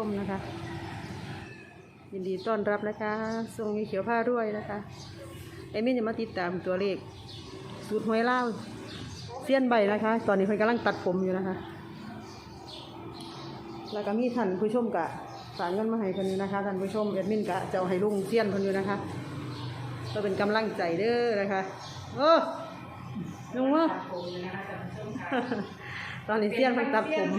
ชมนะคะ ยินดีต้อนรับนะคะทรงมีเขียวผ้าด้วยนะคะเอมินจะมาติดตามตัวเลข สูตรหวยเล่าวเสี้ยนใบนะคะ ตอนนี้เพิ่นกำลังตัดผมอยู่นะคะ แล้วก็มีท่านผู้ชมกะฝากเงินมาให้คนนี้นะคะท่านผู้ชมเอดมินกะจะเอาให้ลุงเสี้ยนคนอยู่นะคะก็เป็นกำลังใจเด้อนะคะโอ้ลุงว่าตอนนี้เสี้ยนเพิ่นตัดผม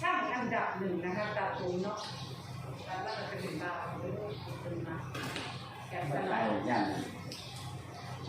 ช่างอันดับหนึ่งนะคะตัดผมเนาะตัดแล้วมันจะเป็นดาวเลยเป็นมาแกะสใส่ลักย่าง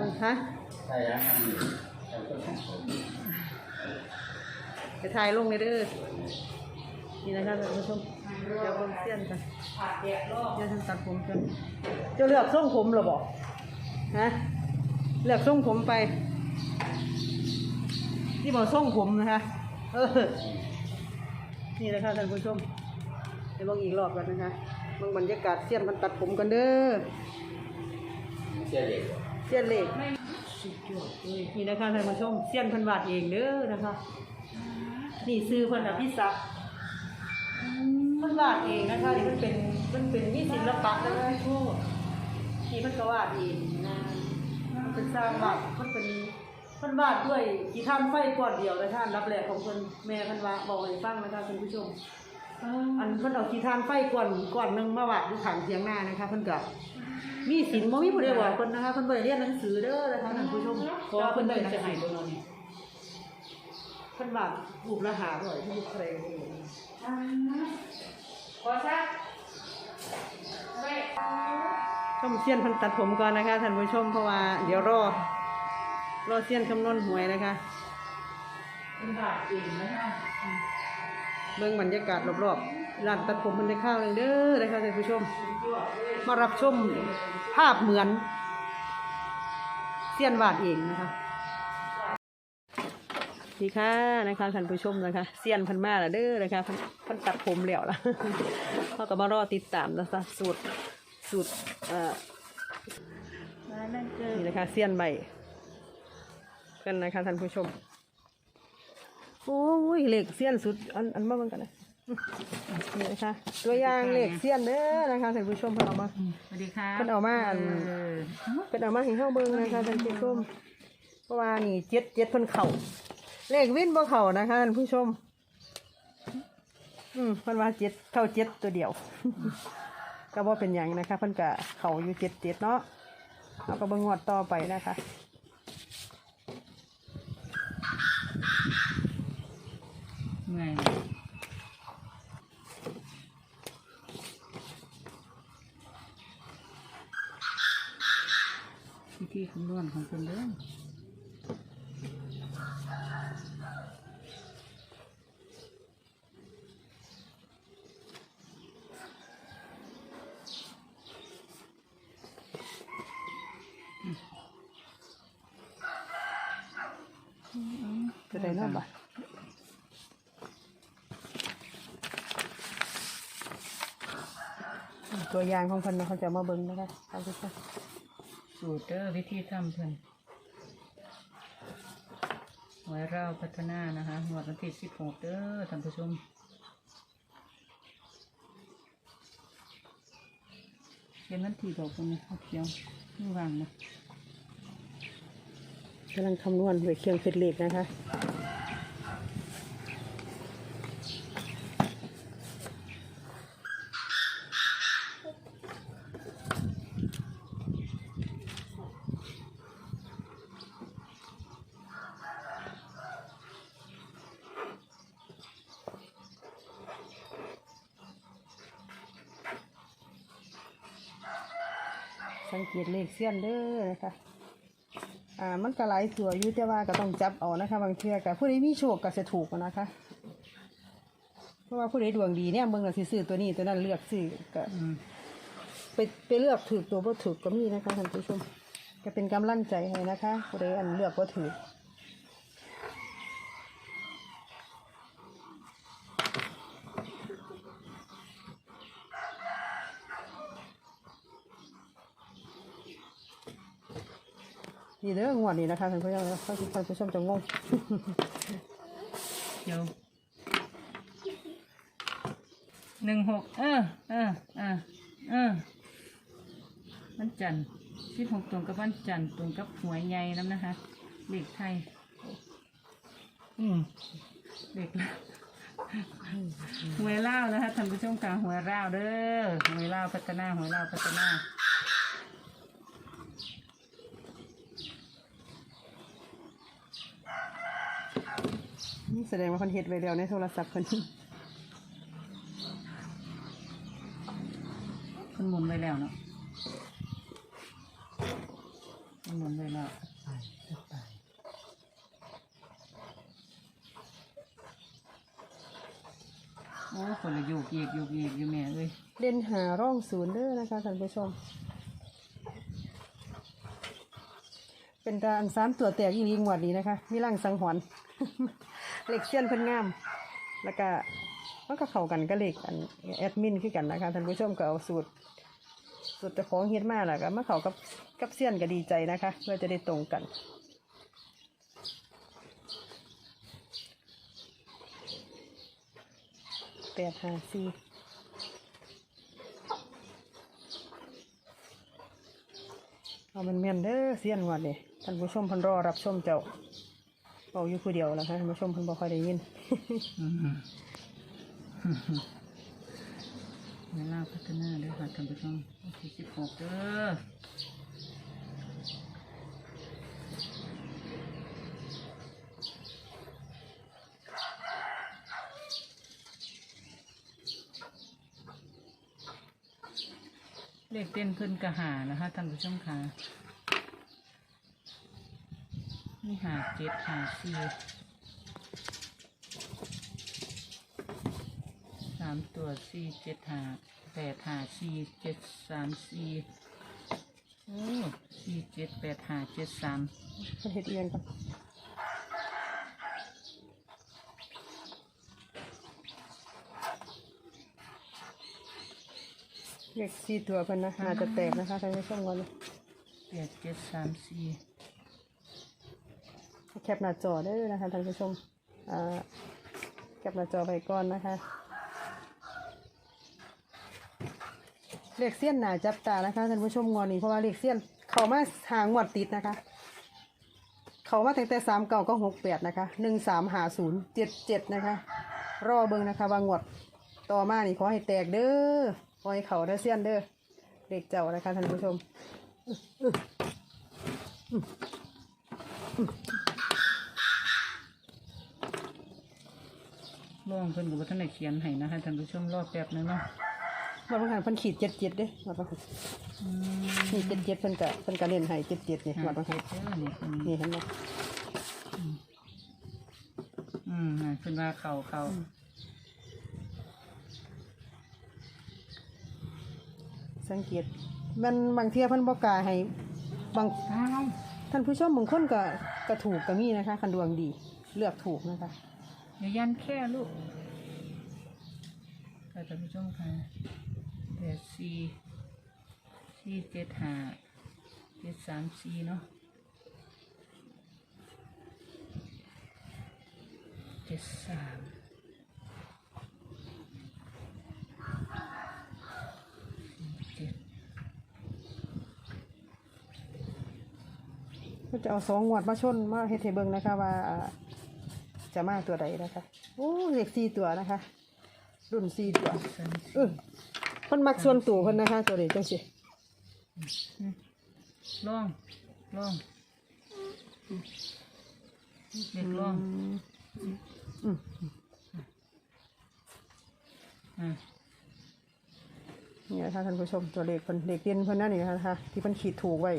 มันคะใส่ย่างอันนี้ใส่ต้นหอมไปถ่ายลงเลยเด้อนี่นะคะท่านผู้ชมเดี๋ยวเบิ่งเสี้ยนกันผ่าแดดรอบเดี๋ยวท่านตัดผมกันเจะเลือกทรงผมเหรอบอกฮะเลือกทรงผมไปที่บอกทรงผมนะคะเออ นี่นะคะท่านผู้ชมเดี๋ยวเบิ่งอีกรอบกันนะคะเบิ่งบรรยากาศเสี้ยนมันตัดผมกันเด้อเสียเด็กเสี้ยนเหล็กนี่นะคะท่านผู้ชมเสี้ยนเพันบาทเองเด้อนะคะ นี่ซื้อเพิ่นอภิศักดิ์เพิ่นวาดเองนะคะนี่มันเป็นมันเป็นมีศิลปะแล้วโอ้ที่เพิ่นก็วาดเองนะมันเป็นสร้างวาดมันเป็น เพิ่นวาดด้วยกี่ท่านไฟก่อนเดียวนะคะอันรับแรกของเพิ่นแม่เพิ่นว่าบอกให้ฟังนะคะคุณผู้ชม อันเพิ่นเอาขี้ทานไฟก่อนก่อนหนึงมาวาดอยู่ข้างเถียงหน้านะคะเพิ่นก็มีศีลบ่มีผู้ใดบอกเพิ่นนะคะเพิ่นบ่ได้เรียนหนังสือเด้อนะคะท่านผู้ชมเพราะว่าเพิ่นได้จะให้เบิ่งเอาเนี่ยเพิ่นวาดรูปละหาร้อยที่ลูกเครเองขอซักไม่ ชมเซียนเพิ่นตัดผมก่อนนะคะท่านผู้ชมเพราะว่าเดี๋ยวรอ รอเซียนคำนวณหวยนะคะเป็นบาทเองนะคะเบิ่งบรรยากาศรอบๆร้านตัดผมมันได้ข้าวเลยเด้อนะคะท่านผู้ชม มารับชมภาพเหมือนเซียนวาดเองนะคะดีค่ะนะคะท่านผู้ชมนะคะเซียนเพันมาแล้วเด้อนะคะเพิ่นเพันตัดผมแล้วล่ะเขาก็มารอติดตามนะคะสูตรสูตรเอ่อมานั่นเจอนี่นะคะเซียนใบ กันนะคะท่านผู้ชม โอ้ยเหล็กเซียนสุด อันอันมาเบิ่งกันนะนี่นะคะตัวอย่างเหล็กเซียนเด้อนะคะท่านผู้ชมเพิ่นเอามาสวัสดีค่ะเพิ่นเอามาอันเพิ่นเอามาให้เฮาเบิ่งนะคะท่านผู้ชม เพราะว่านี่เจ็ดเจ็ดเพิ่นเข่าเลขวินบ่เข่านะคะท่านผู้ชม อืมเพิ่นว่าเจ็ดเข้าเจ็ดตัวเดียว ก็บ่เป็นหยังนะคะเพิ่นก็เข่าอยู่เจ็ดเจ็ดเนาะเอาก็เบิ่งงวดต่อไปนะคะ เมื่อย วิธีคำนของเพิ่นเด้อจะได้เนาะบ่ตัวอย่างของพิ่นเนาะเขาจะมาเบิ่งนะคะท่านผู้ชม สูตรเด้อวิธีทำเพิ่นไว้เราพัฒนานะคะหมวดวันที่สิบหกเด้อท่านผู้ชมเป็นวันที่บอกกันนะเอาเขียวนี่วางนะกำลังคำนวณไวยเครื่องเศษเลขนะคะ สังเกตเลขเสี้ยนเด้อนะคะอ่ามันก็หลายตัวอยู่แต่ว่าก็ต้องจับเอานะคะ บางเทื่อกับผู้ใดมีโชคก็จะถูกนะคะ เพราะว่าผู้ใดดวงดีเนี่ยเบิ่งน่ะสิซื้อตัวนี้ตัวนั้นเลือกซื้อก็ไปไปเลือกถูกตัวบ่ถูกก็มีนะคะท่านผู้ชมก็เป็นกำลังใจให้นะคะผู้ใดอันเลือกบ่ถูก นี่เด้องวดนี้นะคะท่านผู้ชมท่านผู้ชมจะงงเขียวหนึ่งหกเออเออเออเออวันจันทร์สิบหกตรงกับวันจันทร์ตรงกับหวยใหญ่น้ำนะคะเลขไทย อืมเด็กละหวยเล่านะคะท่านผู้ชมค่ะหวยเล่าเด้อหวยเล่าพัฒนาหวยเล่าพัฒนา แสดงว่าเพิ่นเฮ็ดไว้แล้วในโทรศัพท์เพิ่นมันหมุนไปแล้วเนาะมันหมุนไปแล้วโอ้คนละโยกเยกโยกเยกอยู่แม่เอ้ยเด่นหาร่องศูนย์เด้อนะคะท่านผู้ชม เป็นการสามตัวแตกอีหลีงวดนี้นะคะ มีร่างสังหรณ์ เล็กเสี้ยนเพิ่นงาม แล้วก็มันก็เข้ากันกับเล็กอันแอดมินคือกันนะคะท่านผู้ชมก็เอาสูตรสูตรเจ้าของเฮ็ดมาแล้วก็มาเข้ากับกับเสี้ยนก็ดีใจนะคะเพื่อจะได้ตรงกันแปดห้าสี่เอามันแม่นเด้อเสียนวัดเลยท่านผู้ชมเพันรอรับชมเจ้า เบาอยู่ผู้เดียวนะคะท่านผู้ชมเพันบ่ค่อยได้ยินเวลาพัฒนาเด้อค่ะท่านผู้ชมวันที่สิบหกเด้อเลขเต้นขึ้นกระหานะคะท่านผู้ชมค่ะ นี่หาเจ็ดหาสี่สามตัวสี่เจ็ดหาแปดหาสี่เจ็ดสามสี่โอ้สี่เจ็ดแปดหาเจ็ดสามเพิ่นเฮ็ดเอียงก่อนเลขสี่ตัวเพิ่นนะอาจจะแตกนะคะท่านผู้ชมก่อนแปดเจ็ดสามสี่ แคปหน้าจอเด้อนะคะท่านผู้ชมแคปหน้าจอไปก่อนนะคะเลขเสี้ยนหนาจับตานะคะท่านผู้ชมงอนนี้เพราะว่าเลขเสี้ยนเขามาหางวดติดนะคะ เขามาตั้งแต่สามเก่าก็หกแปดนะคะหนึ่งสามหาศูนย์เจ็ดเจ็ดนะคะ รอเบิ่งนะคะว่างวดต่อมานี่ขอให้แตกเด้อขอให้เขาเด้อเสี้ยนเด้อเลขเจ้านะคะท่านผู้ชม ล่วง เพิ่นกับว่าท่านได้เขียนให้นะคะท่านผู้ชมรอบแป๊บนึงเนาะวันบางหันเพิ่นขีดเจ็ดเจ็ดเด้วันบางหันอืมนี่เจ็ดเจ็ดเพิ่นกะเพิ่นกะเล่นให้เจ็ดเจ็ดนี่หาวันบางหัเจ็นดเด้อนี่คนนี่นี้เห็นไหมอืมอ่าเพิ่นว่าเขาเขาสังเกตมันบางเทียเพิ่นบ่กล้าให้บางอ้าวท่านผู้ชมบางคนก็ก็ถูกก็มีนะคะคันดวงดีเลือกถูกนะคะอย่ายันแค่ลูก ค่ะท่านผู้ชมค่ะแปดสี่สี่เจ็ดห้าเจ็ดสามสี่เนาะเจ็ดสามก็จะเอาสองงวดมาชนมาเฮ็ดให้เบิ่งนะคะว่าอ่าจะมาตัวใดนะคะโอ้เลขสี่ตัวนะคะ รุ่นสี่ตัวสามเออเพิ่นมักส่วนตัวเพิ่นนะคะ ตัวนี้จังซี่ล่องล่องเด็กล่องอืมอ่านี่นะคะท่านผู้ชมตัวเลขเพิ่นเลขเด่นเพิ่นนั่นนี่นะคะที่เพิ่นขีดถูกไว้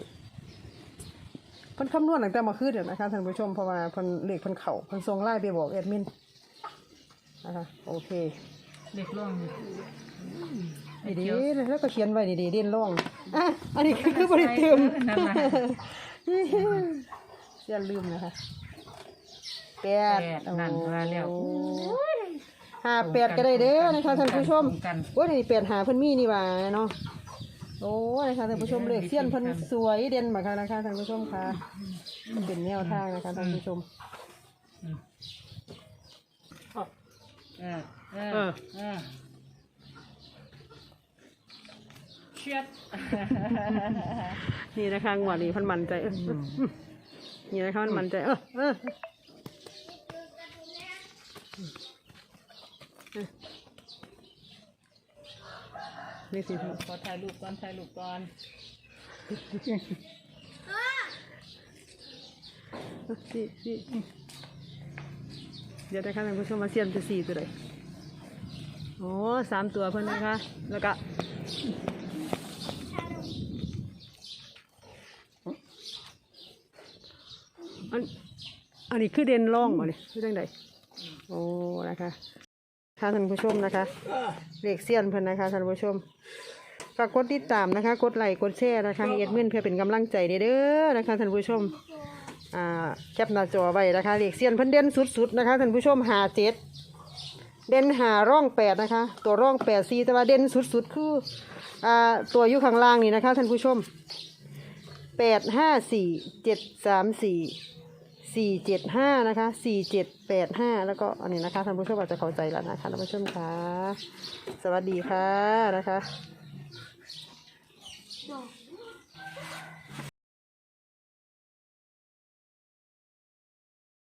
เพิ่นคำนวณตั้งแต่เมื่อคืนเดี๋ยวนะคะท่านผู้ชมเพราะว่าเพิ่นเลขเพิ่นเข่าเพิ่นส่งไลน์ไปบอกแอดมินนะคะโอเค เด็กล่องดีดีๆแล้วก็เขียนไว้ดีๆเด่นร่องอะอันนี้คือคือบริเติมนั่นนะอย่าลืมนะคะแปดแปดนั่นว่าแล้วโอ้ห้าแปดก็ได้เด้อนะคะท่านผู้ชมตรงกันโอ้ยนี่แปดหาเพิ่นมีนี่หว่าเนาะโอ้นะคะท่านผู้ชมเลขเสี้ยนเพิ่นสวยเด่นมากค่ะนะคะท่านผู้ชมค่ะเป็นแนวทางนะคะท่านผู้ชมเออ เออ เออ เออเชียด นี่นะคะงวดนี้เพันมันใจเออเอออืมนี่นะคะมันมันใจเออเออเออนี่สิครับขอถ่ายรูปก่อนถ่ายรูปก่อนสี่สี่เดี๋ยวนะคะท่านผู้ชมมาเสียนจะสี่ตัวเลย โอ้สามตัวเพื่อนนะคะ แล้วก็อันอันนี้คือเด่นร่องบ่เนี่ยคือเรื่องใดโอ้ นะคะค่ะท่านผู้ชมนะคะเลขเสียนเพื่อนนะคะท่านผู้ชมฝากกดติดตามนะคะ กดไลค์กดแชร์นะคะเอ็ดมินเพื่อเป็นกำลังใจเด้อนะคะท่านผู้ชมอ่าแคปหน้าจอไว้นะคะเลขเสียนเพิ่นเด่นสุดๆนะคะท่านผู้ชมหาเจ็ด เด่นหาร่องแปดนะคะ ตัวร่องแปดสี่แต่ว่าเด่นสุดๆคืออ่าตัวอยู่ข้างล่างนี่นะคะท่านผู้ชมแปดห้าสี่เจ็ดสามสี่สี่เจ็ดห้านะคะสี่เจ็ดแปดห้าแล้วก็อันนี้นะคะท่านผู้ชมอาจจะเข้าใจแล้วนะคะท่านผู้ชมคะสวัสดีค่ะนะคะ